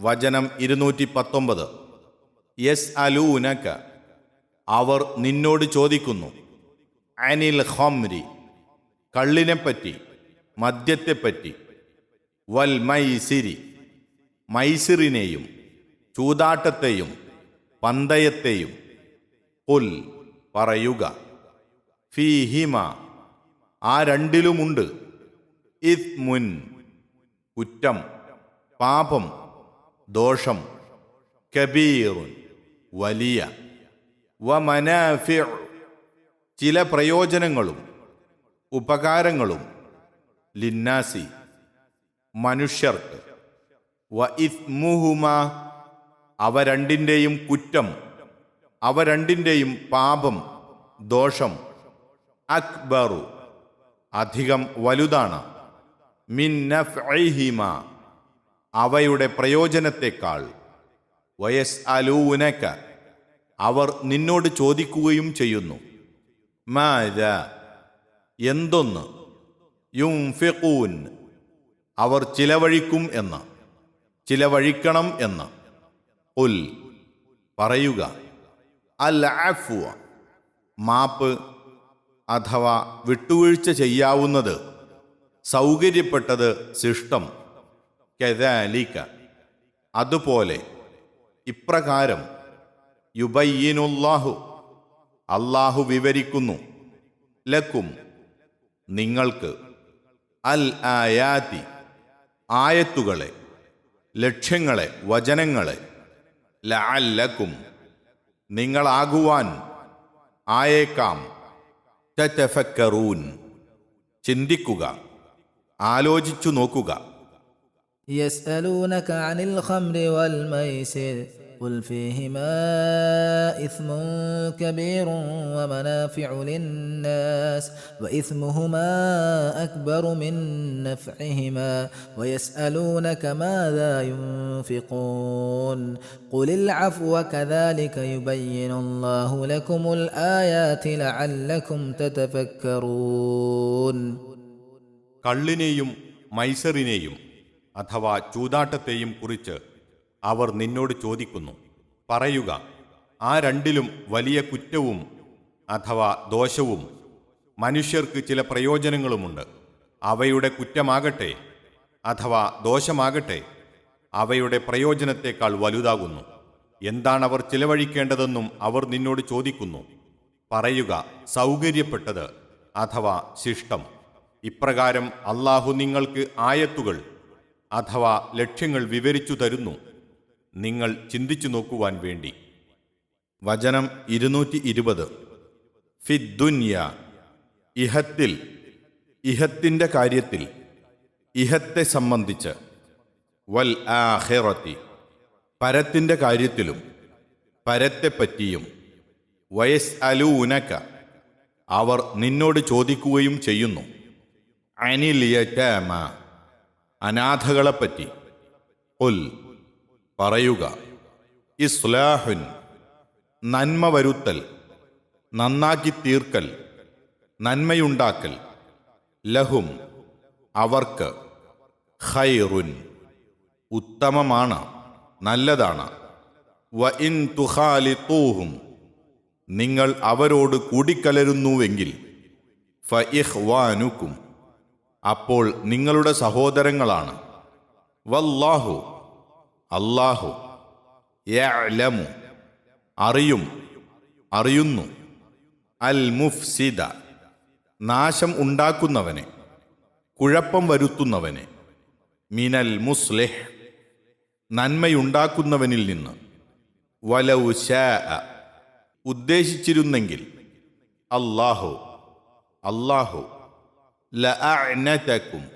വചനം ഇരുന്നൂറ്റി പത്തൊമ്പത് യെസ് അലൂനക അവർ നിന്നോട് ചോദിക്കുന്നു അനിൽ ഹോംരി കള്ളിനെപ്പറ്റി മദ്യത്തെപ്പറ്റി വൽ മൈസിരി മൈസിറിനെയും ചൂതാട്ടത്തെയും പന്തയത്തെയും പുൽ പറയുക ഫീഹിമ ആ രണ്ടിലുമുണ്ട് ഇത് മുൻ കുറ്റം പാപം ദോഷം. കബീറുൻ വലിയ. വമനാഫിഉ ചില പ്രയോജനങ്ങളും ഉപകാരങ്ങളും. ലിന്നാസി മനുഷ്യർക്ക്. വ ഇസ്മുഹുമ അവ രണ്ടിന്റെയും കുറ്റം. അവ രണ്ടിന്റെയും പാപം ദോഷം. അക്ബറു അധികം വലുതാണ്. മിൻ നഫ്ഇഹിമ അവയുടെ പ്രയോജനത്തെക്കാൾ. വയസ് അലൂനക്ക അവർ നിന്നോട് ചോദിക്കുകയും ചെയ്യുന്നു. മാര? എന്തൊന്ന്? യുംഫിഖൂൻ. അവർ ചിലവഴിക്കും എന്ന്. ചിലവഴിക്കണം എന്ന്. ഉൽ. പറയുക. അൽ അഫ്വ മാപ്പ് അഥവാ വിട്ടുവീഴ്ച ചെയ്യാവുന്നത്. സൗകര്യപ്പെട്ടത് ശിഷ്ടം കെതാലിക്ക അതുപോലെ ഇപ്രകാരം യുബയ്യനുല്ലാഹു അള്ളാഹു വിവരിക്കുന്നു ലക്കും നിങ്ങൾക്ക് അൽ ആയാതി ആയത്തുകളെ ലക്ഷ്യങ്ങളെ വചനങ്ങളെ ലഅല്ലക്കും നിങ്ങളാകുവാൻ ആയേക്കാം. തതഫക്കറൂൻ ചിന്തിക്കുക ആലോചിച്ചു നോക്കുക. يسألونك عن الخمر والميسر قل فيهما إثم كبير ومنافع للناس وإثمهما أكبر من نفعهما ويسألونك ماذا ينفقون قل العفو كذلك يبين الله لكم الآيات لعلكم تتفكرون കള്ളിനെയും മൈസറിനെയും അഥവാ ചൂതാട്ടത്തെയും കുറിച്ച് അവർ നിന്നോട് ചോദിക്കുന്നു. പറയുക ആ രണ്ടിലും വലിയ കുറ്റവും അഥവാ ദോഷവും മനുഷ്യർക്ക് ചില പ്രയോജനങ്ങളുമുണ്ട്. അവയുടെ കുറ്റമാകട്ടെ അഥവാ ദോഷമാകട്ടെ അവയുടെ പ്രയോജനത്തേക്കാൾ വലുതാകുന്നു. എന്താണ് അവർ ചിലവഴിക്കേണ്ടതെന്നും അവർ നിന്നോട് ചോദിക്കുന്നു. പറയുക സൗകര്യപ്പെട്ടത് അഥവാ ശിഷ്ടം. ഇപ്രകാരം അള്ളാഹു നിങ്ങൾക്ക് ആയത്തുകൾ അഥവാ ലക്ഷ്യങ്ങൾ വിവരിച്ചു തരുന്നു നിങ്ങൾ ചിന്തിച്ചു നോക്കുവാൻ വേണ്ടി. വചനം ഇരുന്നൂറ്റി ഇരുപത് ഫിദ്ദുന്യ ഇഹത്തിൽ ഇഹത്തിന്റെ കാര്യത്തിൽ ഇഹത്തെ സംബന്ധിച്ച്. വൽ ആഹിറത്തി പരത്തിന്റെ കാര്യത്തിലും പരത്തെപ്പറ്റിയും. വയസ് അലൂനക്ക അവർ നിന്നോട് ചോദിക്കുകയും ചെയ്യുന്നു. അനിൽ യറ്റാമ അനാഥകളെപ്പറ്റി. ഉൽ പറയുക. ഇസ്ലാഹുൻ നന്മ വരുത്തൽ നന്നാക്കി തീർക്കൽ നന്മയുണ്ടാക്കൽ. ലഹും അവർക്ക് ഖൈറുൻ ഉത്തമമാണ് നല്ലതാണ്. വ ഇൻ തുഹാലിത്തൂഹും നിങ്ങൾ അവരോട് കൂടിക്കലരുന്നുവെങ്കിൽ ഫ ഇഹ്വാനുക്കും അപ്പോൾ നിങ്ങളുടെ സഹോദരങ്ങളാണ്. വല്ലാഹു അല്ലാഹു യഅലമു അറിയും അറിയുന്നു. അൽ മുഫ്സിദ നാശം ഉണ്ടാക്കുന്നവനെ കുഴപ്പം വരുത്തുന്നവനെ. മിനൽ മുസ്ലിഹ് നന്മയുണ്ടാക്കുന്നവനിൽ നിന്ന്. വലൗ ശാ ഉദ്ദേശിച്ചിരുന്നെങ്കിൽ അല്ലാഹു അല്ലാഹു ലഅനതക്കും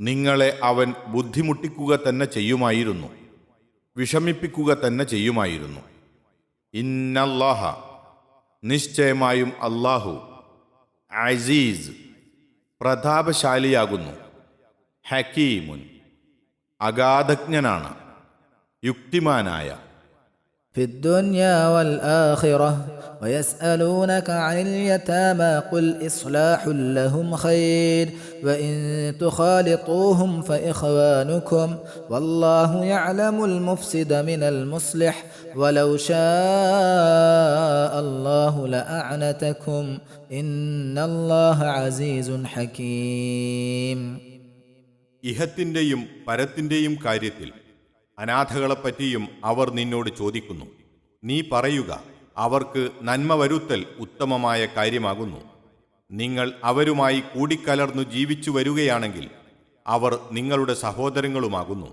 നിങ്ങളെ അവൻ ബുദ്ധിമുട്ടിക്കുക തന്നെ ചെയ്യുമായിരുന്നു. വിഷമിപ്പിക്കുക തന്നെ ചെയ്യുമായിരുന്നു. ഇന്നല്ലാഹ നിശ്ചയമായും അല്ലാഹു അസീസ് പ്രതാപശാലിയാകുന്നു. ഹക്കീമുൻ അഗാധജ്ഞനാണ് യുക്തിമാനായ في الدنيا والآخرة ويسألونك عن اليتامى قل إصلاح لهم خير وإن تخالطوهم فإخوانكم والله يعلم المفسد من المصلح ولو شاء الله لأعنتكم إن الله عزيز حكيم ഇഹത്തിൻ്റെയും പരത്തിൻ്റെയും കാര്യത്തിൽ അനാഥകളെപ്പറ്റിയും അവർ നിന്നോട് ചോദിക്കുന്നു. നീ പറയുക അവർക്ക് നന്മ വരുത്തൽ ഉത്തമമായ കാര്യമാകുന്നു. നിങ്ങൾ അവരുമായി കൂടിക്കലർന്നു ജീവിച്ചു വരികയാണെങ്കിൽ അവർ നിങ്ങളുടെ സഹോദരങ്ങളുമാകുന്നു.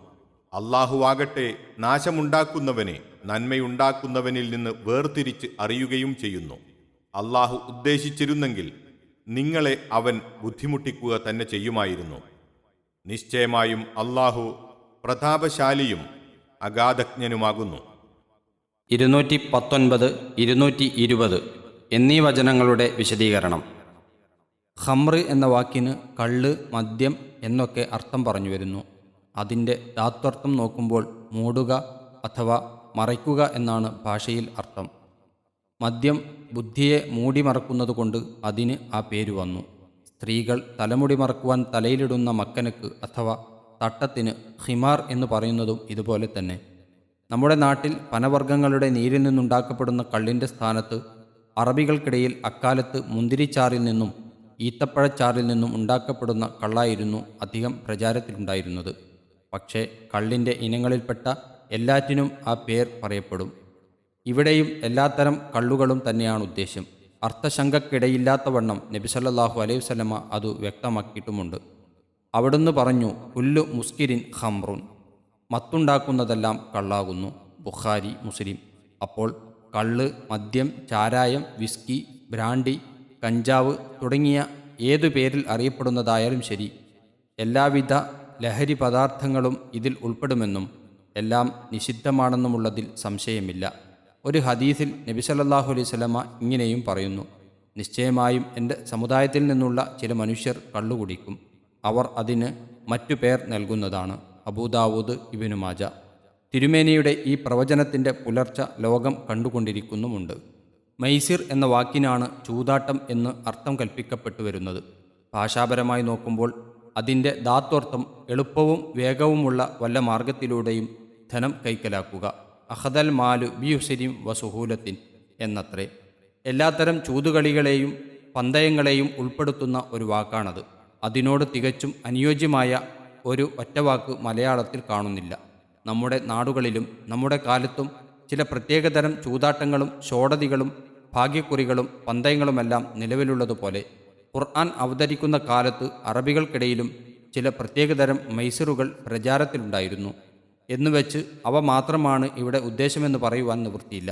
അള്ളാഹുവാകട്ടെ നാശമുണ്ടാക്കുന്നവനെ നന്മയുണ്ടാക്കുന്നവനിൽ നിന്ന് വേർതിരിച്ച് അറിയുകയും ചെയ്യുന്നു. അള്ളാഹു ഉദ്ദേശിച്ചിരുന്നെങ്കിൽ നിങ്ങളെ അവൻ ബുദ്ധിമുട്ടിക്കുക തന്നെ ചെയ്യുമായിരുന്നു. നിശ്ചയമായും അള്ളാഹു പ്രതാപശാലിയും അഗാധജ്ഞനുമാകുന്നു. ഇരുന്നൂറ്റി പത്തൊൻപത് ഇരുന്നൂറ്റി ഇരുപത് എന്നീ വചനങ്ങളുടെ വിശദീകരണം. ഖമ്ര് എന്ന വാക്കിന് കള്ള് മദ്യം എന്നൊക്കെ അർത്ഥം പറഞ്ഞു വരുന്നു. അതിന്റെ ധാത്വർത്ഥം നോക്കുമ്പോൾ മൂടുക അഥവാ മറയ്ക്കുക എന്നാണ് ഭാഷയിൽ അർത്ഥം. മദ്യം ബുദ്ധിയെ മൂടി മറക്കുന്നതുകൊണ്ട് അതിന് ആ പേര് വന്നു. സ്ത്രീകൾ തലമുടി മറക്കുവാൻ തലയിലിടുന്ന മക്കനക്ക് അഥവാ തട്ടത്തിന് ഹിമാർ എന്ന് പറയുന്നതും ഇതുപോലെ തന്നെ. നമ്മുടെ നാട്ടിൽ പനവർഗങ്ങളുടെ നീരിൽ നിന്നുണ്ടാക്കപ്പെടുന്ന കള്ളിന്റെ സ്ഥാനത്ത് അറബികൾക്കിടയിൽ അക്കാലത്ത് മുന്തിരിച്ചാറിൽ നിന്നും ഈത്തപ്പഴച്ചാറിൽ നിന്നും ഉണ്ടാക്കപ്പെടുന്ന കള്ളായിരുന്നു അധികം പ്രചാരത്തിലുണ്ടായിരുന്നത്. പക്ഷേ കള്ളിന്റെ ഇനങ്ങളിൽപ്പെട്ട എല്ലാറ്റിനും ആ പേർ പറയപ്പെടും. ഇവിടെയും എല്ലാത്തരം കള്ളുകളും തന്നെയാണ് ഉദ്ദേശ്യം അർത്ഥശങ്കക്കിടയില്ലാത്തവണ്ണം നബിസല്ലാഹു അലൈഹി വസല്ലമ അത് വ്യക്തമാക്കിയിട്ടുമുണ്ട്. അവിടുന്ന് പറഞ്ഞു ഉല്ലു മുസ്കിരിൻ ഖംറുൻ. മത്തുണ്ടാക്കുന്നതെല്ലാം കള്ളാകുന്നു. ബുഖാരി മുസ്ലിം. അപ്പോൾ കള്ള് മദ്യം ചാരായം വിസ്കി ബ്രാണ്ടി കഞ്ചാവ് തുടങ്ങിയ ഏതു പേരിൽ അറിയപ്പെടുന്നതായാലും ശരി. എല്ലാവിധ ലഹരി പദാർത്ഥങ്ങളും ഇതിൽ ഉൾപ്പെടുമെന്നും എല്ലാം നിഷിദ്ധമാണെന്നുമുള്ളതിൽ സംശയമില്ല. ഒരു ഹദീസിൽ നബിസല്ലാഹു അലൈഹി സ്വലമ ഇങ്ങനെയും പറയുന്നു നിശ്ചയമായും എന്റെ സമുദായത്തിൽ നിന്നുള്ള ചില മനുഷ്യർ കള്ളുകുടിക്കും. അവർ അതിന് മറ്റു പേർ നൽകുന്നതാണ്. അബൂദാവൂദ് ഇബിനു മാജ. തിരുമേനിയുടെ ഈ പ്രവചനത്തിന്റെ പുലർച്ച ലോകം കണ്ടുകൊണ്ടിരിക്കുന്നുമുണ്ട്. മൈസിർ എന്ന വാക്കിനാണ് ചൂതാട്ടം എന്ന് അർത്ഥം കൽപ്പിക്കപ്പെട്ടു വരുന്നത്. ഭാഷാപരമായി നോക്കുമ്പോൾ അതിന്റെ ധാത്വർത്ഥം എളുപ്പവും വേഗവുമുള്ള വല്ല മാർഗത്തിലൂടെയും ധനം കൈക്കലാക്കുക. അഹദൽ മാലു ബിയുസരിം വസുഹൂലത്തിൻ എന്നത്രേ. എല്ലാത്തരം ചൂതുകളികളെയും പന്തയങ്ങളെയും ഉൾപ്പെടുത്തുന്ന ഒരു വാക്കാണത്. അതിനോട് തികച്ചും അനുയോജ്യമായ ഒരു ഒറ്റവാക്ക് മലയാളത്തിൽ കാണുന്നില്ല. നമ്മുടെ നാടുകളിലും നമ്മുടെ കാലത്തും ചില പ്രത്യേകതരം ചൂതാട്ടങ്ങളും ഷോടതികളും ഭാഗ്യക്കുറികളും പന്തയങ്ങളുമെല്ലാം നിലവിലുള്ളതുപോലെ ഖുർആൻ അവതരിക്കുന്ന കാലത്ത് അറബികൾക്കിടയിലും ചില പ്രത്യേകതരം മൈസറുകൾ പ്രചാരത്തിലുണ്ടായിരുന്നു. എന്നുവെച്ച് അവ മാത്രമാണ് ഇവിടെ ഉദ്ദേശമെന്ന് പറയുവാൻ നിവൃത്തിയില്ല.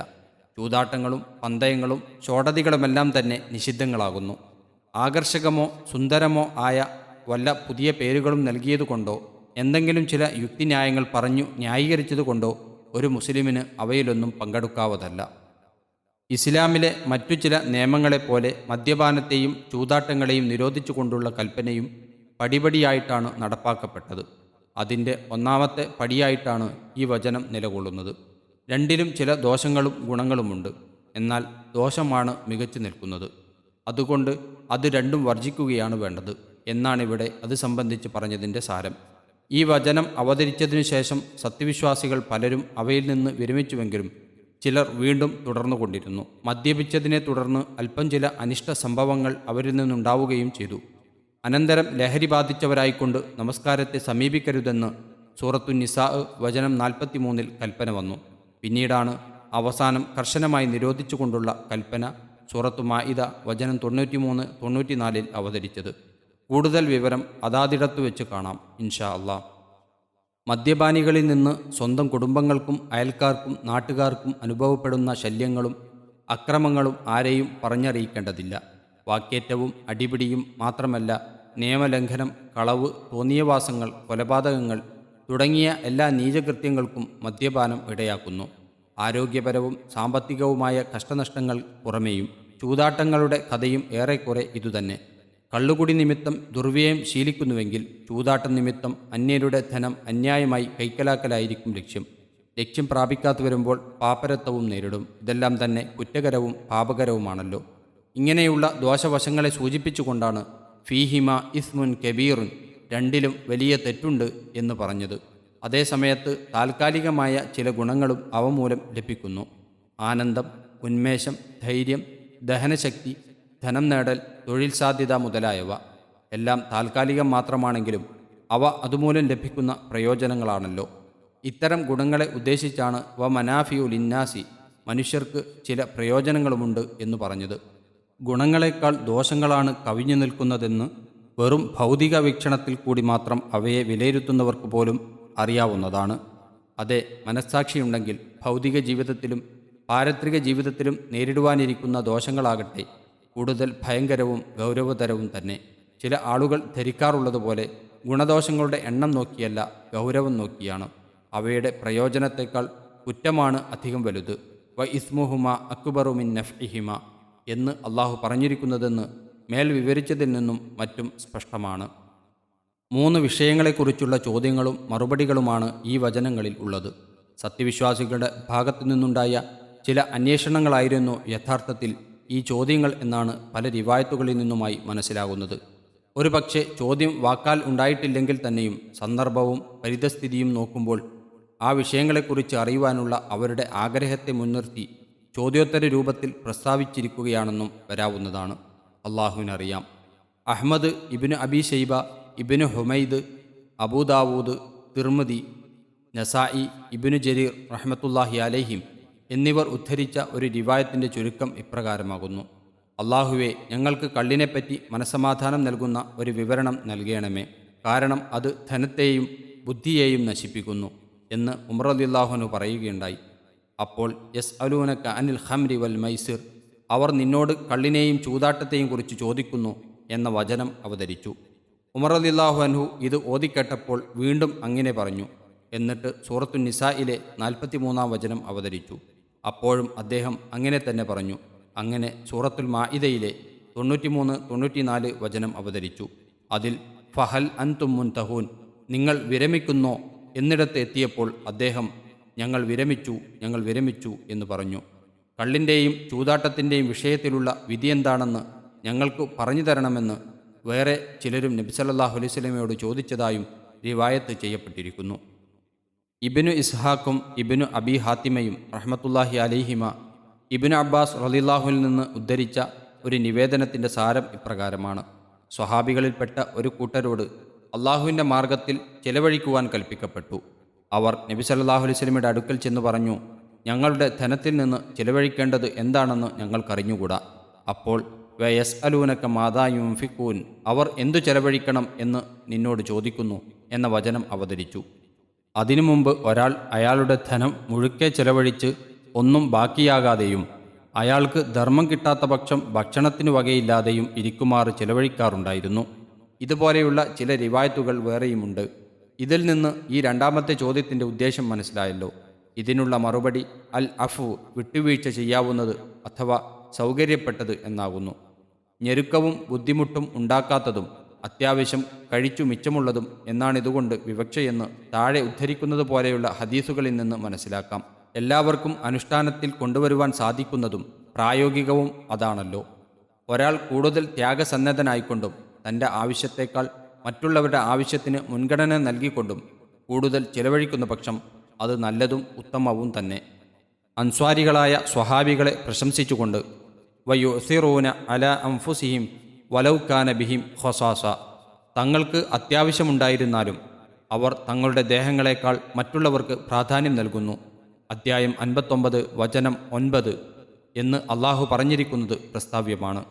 ചൂതാട്ടങ്ങളും പന്തയങ്ങളും ഷോടതികളുമെല്ലാം തന്നെ നിഷിദ്ധങ്ങളാകുന്നു. ആകർഷകമോ സുന്ദരമോ ആയ വല്ല പുതിയ പേരുകളും നൽകിയതുകൊണ്ടോ എന്തെങ്കിലും ചില യുക്തിന്യായങ്ങൾ പറഞ്ഞു ന്യായീകരിച്ചതുകൊണ്ടോ ഒരു മുസ്ലിമിന് അവയിലൊന്നും പങ്കെടുക്കാവതല്ല. ഇസ്ലാമിലെ മറ്റു ചില നിയമങ്ങളെപ്പോലെ മദ്യപാനത്തെയും ചൂതാട്ടങ്ങളെയും നിരോധിച്ചുകൊണ്ടുള്ള കൽപ്പനയും പടിപടിയായിട്ടാണ് നടപ്പാക്കപ്പെട്ടത്. അതിന്റെ ഒന്നാമത്തെ പടിയായിട്ടാണ് ഈ വചനം നിലകൊള്ളുന്നത്. രണ്ടിലും ചില ദോഷങ്ങളും ഗുണങ്ങളുമുണ്ട്. എന്നാൽ ദോഷമാണ് മികച്ചു നിൽക്കുന്നത്. അതുകൊണ്ട് അത് രണ്ടും വർജിക്കുകയാണ് വേണ്ടത് എന്നാണിവിടെ അത് സംബന്ധിച്ച് പറഞ്ഞതിന്റെ സാരം. ഈ വചനം അവതരിച്ചതിനു ശേഷം സത്യവിശ്വാസികൾ പലരും അവയിൽ നിന്ന് വിരമിച്ചുവെങ്കിലും ചിലർ വീണ്ടും തുടർന്നുകൊണ്ടിരുന്നു മദ്യപിച്ചതിനെ തുടർന്ന് അല്പം ചില അനിഷ്ട സംഭവങ്ങൾ അവരിൽ നിന്നുണ്ടാവുകയും ചെയ്തു. അനന്തരം ലഹരി ബാധിച്ചവരായിക്കൊണ്ട് നമസ്കാരത്തെ സമീപിക്കരുതെന്ന് സൂറത്തു നിസാ വചനം നാൽപ്പത്തിമൂന്നിൽ കൽപ്പന വന്നു. പിന്നീടാണ് അവസാനം കർശനമായി നിരോധിച്ചുകൊണ്ടുള്ള കൽപ്പന സൂറത്തു മായിദ വചനം തൊണ്ണൂറ്റിമൂന്ന് തൊണ്ണൂറ്റിനാലിൽ അവതരിച്ചത്. കൂടുതൽ വിവരം അതാതിടത്തു വെച്ച് കാണാം ഇൻഷാ അള്ളാ. മദ്യപാനികളിൽ നിന്ന് സ്വന്തം കുടുംബങ്ങൾക്കും അയൽക്കാർക്കും നാട്ടുകാർക്കും അനുഭവപ്പെടുന്ന ശല്യങ്ങളും അക്രമങ്ങളും ആരെയും പറഞ്ഞറിയിക്കേണ്ടതില്ല. വാക്കേറ്റവും അടിപിടിയും മാത്രമല്ല നിയമലംഘനം കളവ് തോന്നിയവാസങ്ങൾ കൊലപാതകങ്ങൾ തുടങ്ങിയ എല്ലാ നീചകൃത്യങ്ങൾക്കും മദ്യപാനം ഇടയാക്കുന്നു. ആരോഗ്യപരവും സാമ്പത്തികവുമായ കഷ്ടനഷ്ടങ്ങൾ പുറമേയും ചൂതാട്ടങ്ങളുടെ കഥയും ഏറെക്കുറെ ഇതുതന്നെ. കള്ളുകുടി നിമിത്തം ദുർവ്യയം ശീലിക്കുന്നുവെങ്കിൽ ചൂതാട്ടം നിമിത്തം അന്യരുടെ ധനം അന്യായമായി കൈക്കലാക്കലായിരിക്കും ലക്ഷ്യം. ലക്ഷ്യം പ്രാപിക്കാത്തു വരുമ്പോൾ പാപ്പരത്വവും നേരിടും. ഇതെല്ലാം തന്നെ കുറ്റകരവും പാപകരവുമാണല്ലോ. ഇങ്ങനെയുള്ള ദോഷവശങ്ങളെ സൂചിപ്പിച്ചുകൊണ്ടാണ് ഫീഹിമ ഇസ്മുൻ കബീറുൻ രണ്ടിലും വലിയ തെറ്റുണ്ട് എന്ന് പറഞ്ഞത്. അതേസമയത്ത് താൽക്കാലികമായ ചില ഗുണങ്ങളും അവ മൂലം ലഭിക്കുന്നു. ആനന്ദം ഉന്മേഷം ധൈര്യം ദഹനശക്തി ധനം നേടൽ തൊഴിൽ സാധ്യത മുതലായവ. എല്ലാം താൽക്കാലികം മാത്രമാണെങ്കിലും അവ അതുമൂലം ലഭിക്കുന്ന പ്രയോജനങ്ങളാണല്ലോ. ഇത്തരം ഗുണങ്ങളെ ഉദ്ദേശിച്ചാണ് വ മനാഫിയു ലിന്നാസി മനുഷ്യർക്ക് ചില പ്രയോജനങ്ങളുമുണ്ട് എന്ന് പറഞ്ഞത്. ഗുണങ്ങളെക്കാൾ ദോഷങ്ങളാണ് കവിഞ്ഞു നിൽക്കുന്നതെന്ന് വെറും ഭൗതിക വീക്ഷണത്തിൽ കൂടി മാത്രം അവയെ വിലയിരുത്തുന്നവർക്ക് പോലും അറിയാവുന്നതാണ്. അതെ മനസ്സാക്ഷിയുണ്ടെങ്കിൽ ഭൗതിക ജീവിതത്തിലും പാരത്രിക ജീവിതത്തിലും നേരിടുവാനിരിക്കുന്ന ദോഷങ്ങളാകട്ടെ കൂടുതൽ ഭയങ്കരവും ഗൗരവതരവും തന്നെ. ചില ആളുകൾ ധരിക്കാറുള്ളതുപോലെ ഗുണദോഷങ്ങളുടെ എണ്ണം നോക്കിയല്ല ഗൗരവം നോക്കിയാണ്. അവയുടെ പ്രയോജനത്തേക്കാൾ കുറ്റമാണ് അധികം വലുത്. വ ഇസ്മുഹുമ അക്ബറുമിൻ നഫ്ഇഹിമ എന്ന് അള്ളാഹു പറഞ്ഞിരിക്കുന്നതെന്ന് മേൽ വിവരിച്ചതിൽ നിന്നും മറ്റും സ്പഷ്ടമാണ്. മൂന്ന് വിഷയങ്ങളെക്കുറിച്ചുള്ള ചോദ്യങ്ങളും മറുപടികളുമാണ് ഈ വചനങ്ങളിൽ ഉള്ളത്. സത്യവിശ്വാസികളുടെ ഭാഗത്തു നിന്നുണ്ടായ ചില അന്വേഷണങ്ങളായിരുന്നു യഥാർത്ഥത്തിൽ ഈ ചോദ്യങ്ങൾ എന്നാണ് പല റിവായത്തുകളിൽ നിന്നുമായി മനസ്സിലാകുന്നത്. ഒരുപക്ഷെ ചോദ്യം വാക്കാൽ ഉണ്ടായിട്ടില്ലെങ്കിൽ തന്നെയും സന്ദർഭവും പരിതസ്ഥിതിയും നോക്കുമ്പോൾ ആ വിഷയങ്ങളെക്കുറിച്ച് അറിയുവാനുള്ള അവരുടെ ആഗ്രഹത്തെ മുൻനിർത്തി ചോദ്യോത്തര രൂപത്തിൽ പ്രസ്താവിച്ചിരിക്കുകയാണെന്നും വരാവുന്നതാണ്. അള്ളാഹുവിനറിയാം Ahmad Ibn Abi Shaiba Ibn Humaid Abu Dawood Tirmidhi Nasai Ibn Jarir റഹ്മത്തുല്ലാഹി അലഹിം എന്നിവർ ഉദ്ധരിച്ച ഒരു രിവായത്തിന്റെ ചുരുക്കം ഇപ്രകാരമാകുന്നു. അള്ളാഹുവെ ഞങ്ങൾക്ക് കള്ളിനെപ്പറ്റി മനസമാധാനം നൽകുന്ന ഒരു വിവരണം നൽകണമേ. കാരണം അത് ധനത്തെയും ബുദ്ധിയെയും നശിപ്പിക്കുന്നു എന്ന് ഉമറദില്ലാഹുനു പറയുകയുണ്ടായി. അപ്പോൾ യസ് അലൂനക്ക അനിൽ ഹംരി വൽ മൈസിർ അവർ നിന്നോട് കള്ളിനെയും ചൂതാട്ടത്തെയും കുറിച്ച് ചോദിക്കുന്നു എന്ന വചനം അവതരിച്ചു. ഉമറദില്ലാഹു അൻഹു ഇത് ഓതിക്കേട്ടപ്പോൾ വീണ്ടും അങ്ങനെ പറഞ്ഞു. എന്നിട്ട് സൂറത്തു നിസായിലെ നാൽപ്പത്തിമൂന്നാം വചനം അവതരിച്ചു. അപ്പോഴും അദ്ദേഹം അങ്ങനെ തന്നെ പറഞ്ഞു. അങ്ങനെ സൂറത്തുൽ മാഇദയിലെ തൊണ്ണൂറ്റിമൂന്ന് തൊണ്ണൂറ്റിനാല് വചനം അവതരിച്ചു. അതിൽ ഫഹൽ അൻതും മുൻതഹൂൻ നിങ്ങൾ വിരമിക്കുന്നോ? എന്നിടത്ത് എത്തിയപ്പോൾ അദ്ദേഹം ഞങ്ങൾ വിരമിച്ചു ഞങ്ങൾ വിരമിച്ചു എന്ന് പറഞ്ഞു. കള്ളിന്റെയും ചൂതാട്ടത്തിന്റെയും വിഷയത്തിലുള്ള വിധി എന്താണെന്ന് ഞങ്ങൾക്ക് പറഞ്ഞു തരണമെന്ന് വേറെ ചിലരും നബി നബിസല്ലാഹു അലൈഹി സ്വലമയോട് ചോദിച്ചതായും റിവായത്ത് ചെയ്യപ്പെട്ടിരിക്കുന്നു. ഇബിനു ഇസ്ഹാഖും ഇബിനു അബി ഹാത്തിമയും റഹ്മത്തുല്ലാഹി അലിഹിമ ഇബിനു അബ്ബാസ് റലില്ലാഹുവിൽ നിന്ന് ഉദ്ധരിച്ച ഒരു നിവേദനത്തിന്റെ സാരം ഇപ്രകാരമാണ്. സ്വഹാബികളിൽപ്പെട്ട ഒരു കൂട്ടരോട് അള്ളാഹുവിന്റെ മാർഗത്തിൽ ചെലവഴിക്കുവാൻ കൽപ്പിക്കപ്പെട്ടു. അവർ നബി സല്ലാഹു അലൈഹി സ്വലമിയുടെ അടുക്കൽ ചെന്ന് പറഞ്ഞു ഞങ്ങളുടെ ധനത്തിൽ നിന്ന് ചെലവഴിക്കേണ്ടത് എന്താണെന്ന് ഞങ്ങൾക്കറിഞ്ഞുകൂടാ? അപ്പോൾ വയസ് അലൂനക്ക മാതായും ഫിക്കൂൻ അവർ എന്തു ചെലവഴിക്കണം എന്ന് നിന്നോട് ചോദിക്കുന്നു എന്ന വചനം അവതരിച്ചു. അതിനു മുമ്പ് ഒരാൾ അയാളുടെ ധനം മുഴുക്കെ ചെലവഴിച്ച് ഒന്നും ബാക്കിയാകാതെയും അയാൾക്ക് ധർമ്മം കിട്ടാത്ത പക്ഷം ഭക്ഷണത്തിനു വകയില്ലാതെയും ഇരിക്കുമാറ് ചെലവഴിക്കാറുണ്ടായിരുന്നു. ഇതുപോലെയുള്ള ചില റിവായത്തുകൾ വേറെയുമുണ്ട്. ഇതിൽ നിന്ന് ഈ രണ്ടാമത്തെ ചോദ്യത്തിന്റെ ഉദ്ദേശം മനസ്സിലായല്ലോ. ഇതിനുള്ള മറുപടി അൽ അഫു വിട്ടുവീഴ്ച ചെയ്യാവുന്നത് അഥവാ സൗകര്യപ്പെട്ടത് എന്നാകുന്നു. ഞെരുക്കവും ബുദ്ധിമുട്ടും ഉണ്ടാക്കാത്തതും അത്യാവശ്യം കഴിച്ചു മിച്ചമുള്ളതും എന്നാണിതുകൊണ്ട് വിവക്ഷയെന്ന് താഴെ ഉദ്ധരിക്കുന്നത് പോലെയുള്ള ഹദീസുകളിൽ നിന്ന് മനസ്സിലാക്കാം. എല്ലാവർക്കും അനുഷ്ഠാനത്തിൽ കൊണ്ടുവരുവാൻ സാധിക്കുന്നതും പ്രായോഗികവും അതാണല്ലോ. ഒരാൾ കൂടുതൽ ത്യാഗസന്നദ്ധനായിക്കൊണ്ടും തന്റെ ആവശ്യത്തേക്കാൾ മറ്റുള്ളവരുടെ ആവശ്യത്തിന് മുൻഗണന നൽകിക്കൊണ്ടും കൂടുതൽ ചിലവഴിക്കുന്ന പക്ഷം അത് നല്ലതും ഉത്തമവും തന്നെ. അൻസ്വാരികളായ സ്വഹാബികളെ പ്രശംസിച്ചുകൊണ്ട് വയുസിറൂന അല അംഫുസിഹിം വലൗക്കാന ബിഹിം ഹൊസാസ തങ്ങൾക്ക് അത്യാവശ്യമുണ്ടായിരുന്നാലും അവർ തങ്ങളുടെ ദേഹങ്ങളെക്കാൾ മറ്റുള്ളവർക്ക് പ്രാധാന്യം നൽകുന്നു. അദ്ധ്യായം അൻപത്തൊമ്പത് വചനം ഒൻപത് എന്ന് അള്ളാഹു പറഞ്ഞിരിക്കുന്നത് പ്രസ്താവ്യമാണ്.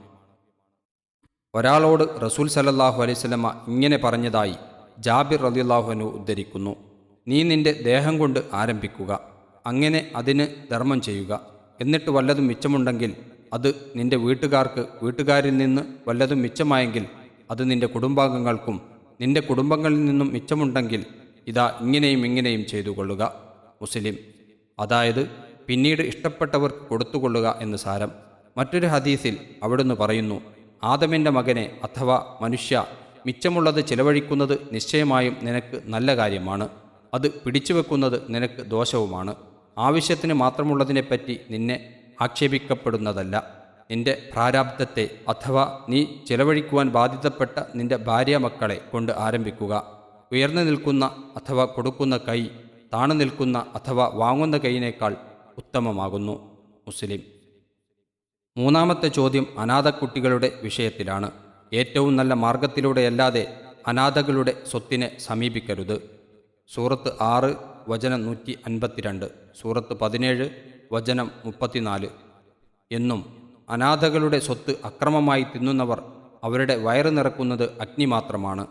ഒരാളോട് റസൂൽ സലല്ലാഹു അലൈവല്ലമ്മ ഇങ്ങനെ പറഞ്ഞതായി ജാബിർ റലിള്ളാഹുനു ഉദ്ധരിക്കുന്നു. നീ നിന്റെ ദേഹം കൊണ്ട് ആരംഭിക്കുക. അങ്ങനെ അതിന് ധർമ്മം ചെയ്യുക. എന്നിട്ട് വല്ലതും മിച്ചമുണ്ടെങ്കിൽ അത് നിന്റെ വീട്ടുകാർക്ക് വീട്ടുകാരിൽ നിന്ന് വല്ലതും മിച്ചമായെങ്കിൽ അത് നിന്റെ കുടുംബാംഗങ്ങൾക്കും നിന്റെ കുടുംബങ്ങളിൽ നിന്നും മിച്ചമുണ്ടെങ്കിൽ ഇതാ ഇങ്ങനെയും ഇങ്ങനെയും ചെയ്തു കൊള്ളുക മുസ്ലിം അതായത് പിന്നീട് ഇഷ്ടപ്പെട്ടവർക്ക് കൊടുത്തുകൊള്ളുക എന്ന് സാരം. മറ്റൊരു ഹദീസിൽ അവിടുന്ന് പറയുന്നു ആദമിന്റെ മകനെ അഥവാ മനുഷ്യ മിച്ചമുള്ളത് ചിലവഴിക്കുന്നത് നിശ്ചയമായും നിനക്ക് നല്ല കാര്യമാണ്. അത് പിടിച്ചുവെക്കുന്നത് നിനക്ക് ദോഷവുമാണ്. ആവശ്യത്തിന് മാത്രമുള്ളതിനെപ്പറ്റി നിന്നെ ആക്ഷേപിക്കപ്പെടുന്നതല്ല. നിന്റെ പ്രാരാബ്ധത്തെ അഥവാ നീ ചിലവഴിക്കുവാൻ ബാധിതപ്പെട്ട നിന്റെ ഭാര്യ മക്കളെ കൊണ്ട് ആരംഭിക്കുക. ഉയർന്നു നിൽക്കുന്ന അഥവാ കൊടുക്കുന്ന കൈ താണു നിൽക്കുന്ന അഥവാ വാങ്ങുന്ന കൈയിനേക്കാൾ ഉത്തമമാകുന്നു. മുസ്ലിം. മൂന്നാമത്തെ ചോദ്യം അനാഥക്കുട്ടികളുടെ വിഷയത്തിലാണ്. ഏറ്റവും നല്ല മാർഗത്തിലൂടെയല്ലാതെ അനാഥകളുടെ സ്വത്തിനെ സമീപിക്കരുത്. സൂറത്ത് ആറ് വചനം നൂറ്റി അൻപത്തിരണ്ട്. സൂറത്ത് പതിനേഴ് വചനം മുപ്പത്തിനാല്. എന്നും അനാഥകളുടെ സ്വത്ത് അക്രമമായി തിന്നുന്നവർ അവരുടെ വയറ് നിറക്കുന്നത് അഗ്നി മാത്രമാണ്.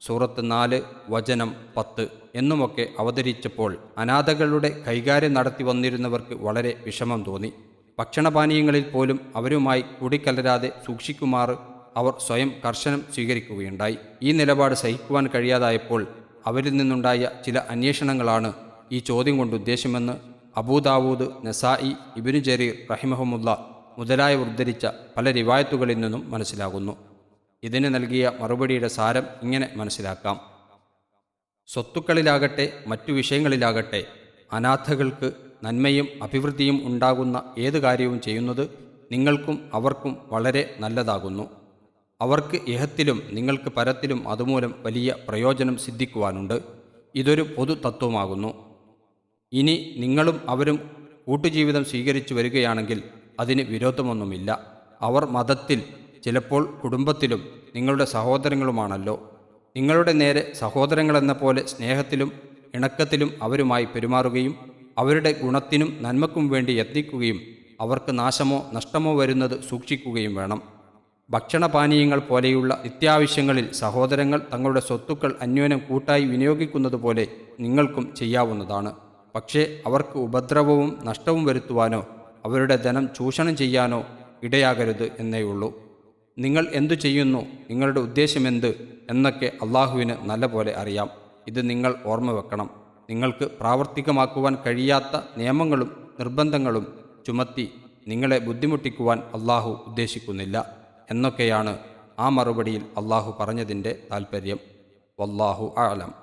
സൂറത്ത് നാല് വചനം പത്ത് എന്നുമൊക്കെ അവതരിച്ചപ്പോൾ അനാഥകളുടെ കൈകാര്യം നടത്തി വന്നിരുന്നവർക്ക് വളരെ വിഷമം തോന്നി. ഭക്ഷണപാനീയങ്ങളിൽ പോലും അവരുമായി കൂടിക്കലരാതെ സൂക്ഷിക്കുമാർ അവർ സ്വയം കർശനം സ്വീകരിക്കുകയുണ്ടായി. ഈ നിലപാട് സഹിക്കുവാൻ കഴിയാതായപ്പോൾ അവരിൽ നിന്നുണ്ടായ ചില അന്വേഷണങ്ങളാണ് ഈ ചോദ്യം കൊണ്ട് ഉദ്ദേശമെന്ന് അബൂദാവൂദ് നസായി ഇബിനു ജരീർ റഹിമഹമുല്ല മുതലായവർ ഉദ്ധരിച്ച പല റിവായത്തുകളിൽ നിന്നും മനസ്സിലാകുന്നു. ഇതിന് നൽകിയ മറുപടിയുടെ സാരം ഇങ്ങനെ മനസ്സിലാക്കാം. സ്വത്തുക്കളിലാകട്ടെ മറ്റു വിഷയങ്ങളിലാകട്ടെ അനാഥകൾക്ക് നന്മയും അഭിവൃദ്ധിയും ഉണ്ടാകുന്ന ഏത് കാര്യവും ചെയ്യുന്നത് നിങ്ങൾക്കും അവർക്കും വളരെ നല്ലതാകുന്നു. അവർക്ക് ഇഹത്തിലും നിങ്ങൾക്ക് പരത്തിലും അതുമൂലം വലിയ പ്രയോജനം സിദ്ധിക്കുവാനുണ്ട്. ഇതൊരു പൊതു തത്വമാകുന്നു. ഇനി നിങ്ങളും അവരും കൂട്ടുജീവിതം സ്വീകരിച്ചു വരികയാണെങ്കിൽ അതിന് വിരോധമൊന്നുമില്ല. അവർ മതത്തിൽ ചിലപ്പോൾ കുടുംബത്തിലും നിങ്ങളുടെ സഹോദരങ്ങളുമാണല്ലോ. നിങ്ങളുടെ നേരെ സഹോദരങ്ങളെന്ന പോലെ സ്നേഹത്തിലും ഇണക്കത്തിലും അവരുമായി പെരുമാറുകയും അവരുടെ ഗുണത്തിനും നന്മക്കും വേണ്ടി യത്നിക്കുകയും അവർക്ക് നാശമോ നഷ്ടമോ വരുന്നത് സൂക്ഷിക്കുകയും വേണം. ഭക്ഷണപാനീയങ്ങൾ പോലെയുള്ള നിത്യാവശ്യങ്ങളിൽ സഹോദരങ്ങൾ തങ്ങളുടെ സ്വത്തുക്കൾ അന്യോന്യം കൂട്ടായി വിനിയോഗിക്കുന്നത് പോലെ നിങ്ങൾക്കും ചെയ്യാവുന്നതാണ്. പക്ഷേ അവർക്ക് ഉപദ്രവവും നഷ്ടവും വരുത്തുവാനോ അവരുടെ ധനം ചൂഷണം ചെയ്യാനോ ഇടയാകരുത് എന്നേയുള്ളൂ നിങ്ങൾ എന്തു ചെയ്യുന്നു? നിങ്ങളുടെ ഉദ്ദേശമെന്ത് എന്നൊക്കെ അള്ളാഹുവിന് നല്ലപോലെ അറിയാം. ഇത് നിങ്ങൾ ഓർമ്മ വെക്കണം. നിങ്ങൾക്ക് പ്രാവർത്തികമാക്കുവാൻ കഴിയാത്ത നിയമങ്ങളും നിർബന്ധങ്ങളും ചുമത്തി നിങ്ങളെ ബുദ്ധിമുട്ടിക്കുവാൻ അള്ളാഹു ഉദ്ദേശിക്കുന്നില്ല എന്നൊക്കെയാണ് ആ മറുപടിയിൽ അള്ളാഹു പറഞ്ഞതിന്റെ താൽപ്പര്യം വല്ലാഹു ആലം.